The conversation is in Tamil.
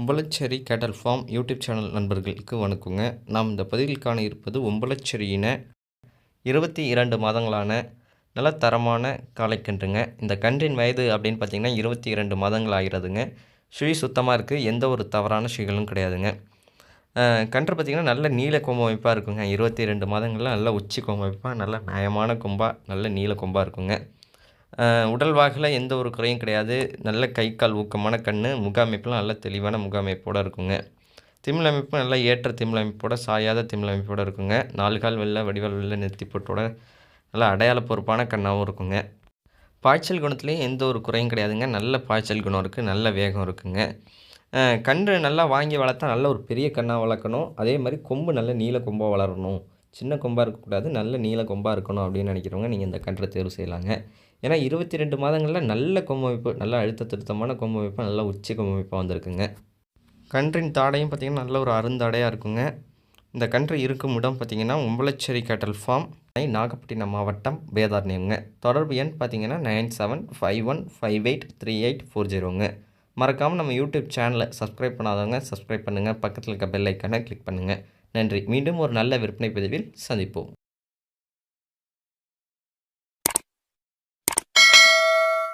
உம்பளச்சேரி கேட்டல் ஃபார்ம் யூடியூப் சேனல் நண்பர்களுக்கு வணக்கங்க. நாம் இந்த பதிவில் காண இருப்பது உம்பளச்சேரியின இருபத்தி இரண்டு மாதங்களான நல்ல தரமான காளைக்கன்றுங்க. இந்த கன்றின் வயது அப்படின்னு பார்த்தீங்கன்னா இருபத்தி இரண்டு மாதங்கள் ஆகிறதுங்க சுழி சுத்தமாக இருக்குது எந்த ஒரு தவறான சுழிகளும் கிடையாதுங்க. கன்று பார்த்திங்கன்னா நல்ல நீல கொம்பு அமைப்பாக இருக்குங்க. இருபத்தி ரெண்டு மாதங்களில் நல்ல உச்சி கொம்பு அமைப்பாக நல்ல நியாயமான கொம்பாக நல்ல நீல கொம்பாக இருக்குங்க. உடல் வாகில் எந்த ஒரு குறையும் கிடையாது. நல்ல கை கால் ஊக்கமான கண் முகாமைப்புலாம் நல்ல தெளிவான முகாமைப்போடு இருக்குங்க. திமிழ் அமைப்பு நல்லா ஏற்ற திமிழ் அமைப்போட சாயாத திமிழ் அமைப்போடு இருக்குங்க. நாலு கால் வெள்ளை வடிவால் வெளில நெத்தி போட்டோட நல்லா அடையாள பொறுப்பான கண்ணாகவும் இருக்குங்க. பாய்ச்சல் குணத்துலேயும் எந்த ஒரு குறையும் கிடையாதுங்க. நல்ல பாய்ச்சல் குணம் இருக்குது நல்ல வேகம் இருக்குங்க. கன்று நல்லா வாங்கி வளர்த்தா நல்ல ஒரு பெரிய கண்ணாக வளர்க்கணும். அதே மாதிரி கொம்பு நல்ல நீல கொம்பாக வளரணும். சின்ன கொம்பாக இருக்கக்கூடாது நல்ல நீல கொம்பாக இருக்கணும் அப்படின்னு நினைக்கிறவங்க நீங்கள் இந்த கன்றை தேர்வு செய்யலாங்க. ஏன்னா இருபத்தி ரெண்டு மாதங்களில் நல்ல கொம்பு அமைப்பு நல்ல அழுத்த திருத்தமான கொம்பு அமைப்பு நல்ல உச்சி கொம்பமைப்பாக வந்திருக்குங்க. கன்றின் தாடையும் பார்த்திங்கன்னா நல்ல ஒரு அருந்தாடையாக இருக்குங்க. இந்த கன்று இருக்கும் இடம் பார்த்திங்கன்னா உம்பளச்சேரி கேட்டல் ஃபார்ம் நாகப்பட்டினம் மாவட்டம் வேதாரண்யங்க தொடர்பு எண் பார்த்திங்கன்னா nine seven five one five eight three eight four ஜீரோங்க. மறக்காமல் நம்ம யூடியூப் சேனலை சப்ஸ்கிரைப் பண்ணாதவங்க சப்ஸ்கிரைப் பண்ணுங்கள் பக்கத்தில் இருக்க பெல் ஐக்கானை கிளிக் பண்ணுங்கள் நன்றி. மீண்டும் ஒரு நல்ல விற்பனை பதிவில் சந்திப்போம்.